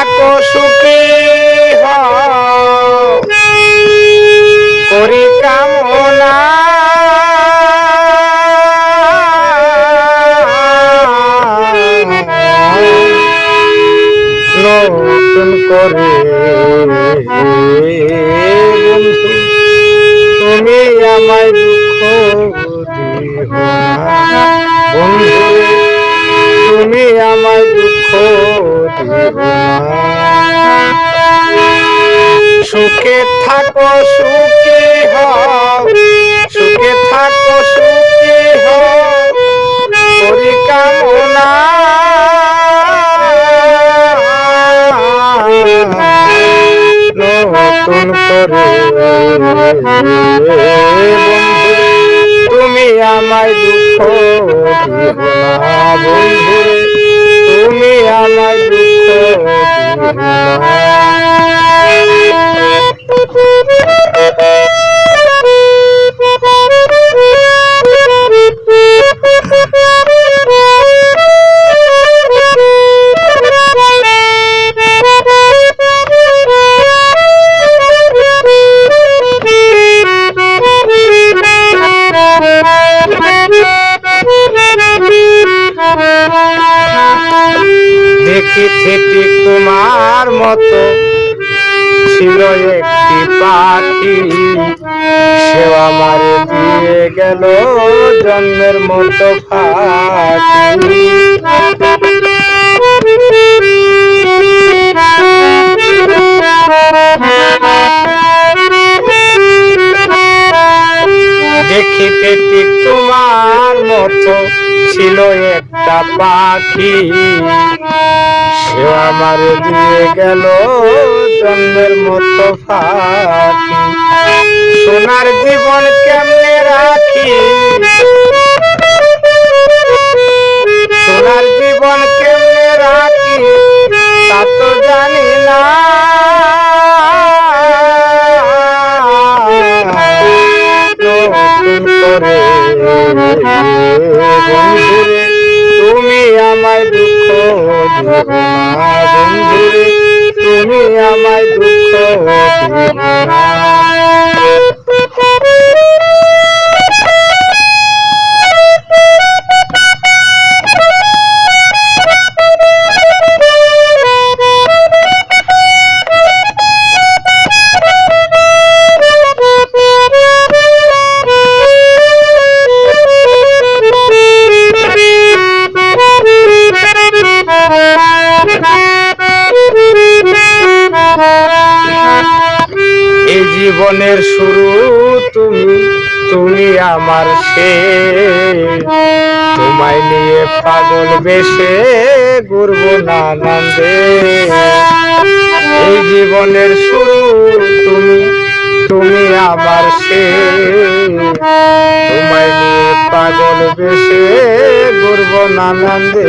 থাকো সুখী হও করি কামনা নতুন করে তুমি আমায় দুঃখ দিও বন্ধু, তুমি আমায় দুঃখ সুখে থাকো, সুখী হও। সুখে থাকো, সুখী হও। করি কামনা নতুন তুমি আমায় দুঃখ দিও বন্ধু তুমি আমায় দুঃখ ঠিক তোমার মতো ছিল একটি পাখি। সে আমার দিয়ে গেল জন্মের মতো ফাঁকি দেখিতে ঠিক তোমার মতো একটা পাখি, সে আমার দিয়ে গেল জন্মের মতো ফাঁকি। সোনার জীবন কেমনে রাখি? সোনার জীবন কেমনে রাখি, তা তো জানি না। করে আমায় দুঃখ জীবনের শুরু তুমি তুমি আমার শেষ। তোমায় নিয়ে পাগল বেশে ঘুরব নানন্দে এই জীবনের শুরু তুমি তুমি আমার শেষ। তোমায় নিয়ে পাগল বেশে ঘুরব নানন্দে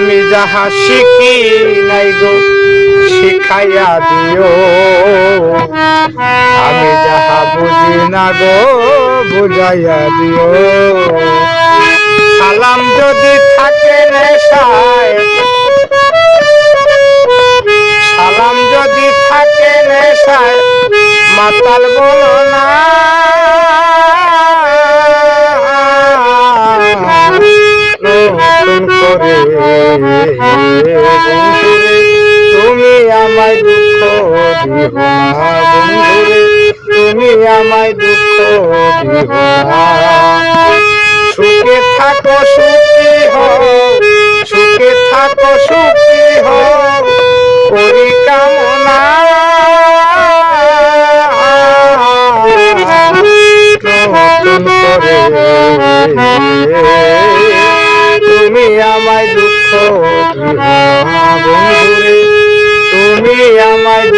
আমি যাহা শিখি নাই গো, শিখাইয়া দিও। আমি যাহা বুঝি না গো, বুঝাইয়া দিও। সালাম যদি থাকে নেশায়, সালাম যদি থাকে নেশায় তুমি আমায় দুঃখ দিও না বন্ধুরে তুমি আমায় দুঃখ দিও না। সুখে থাকো, সুখী হও, সুখে থাকো, সুখী হও করি কামনা তুমি আমায় দুঃখ বন্ধুরে তুমি আমায়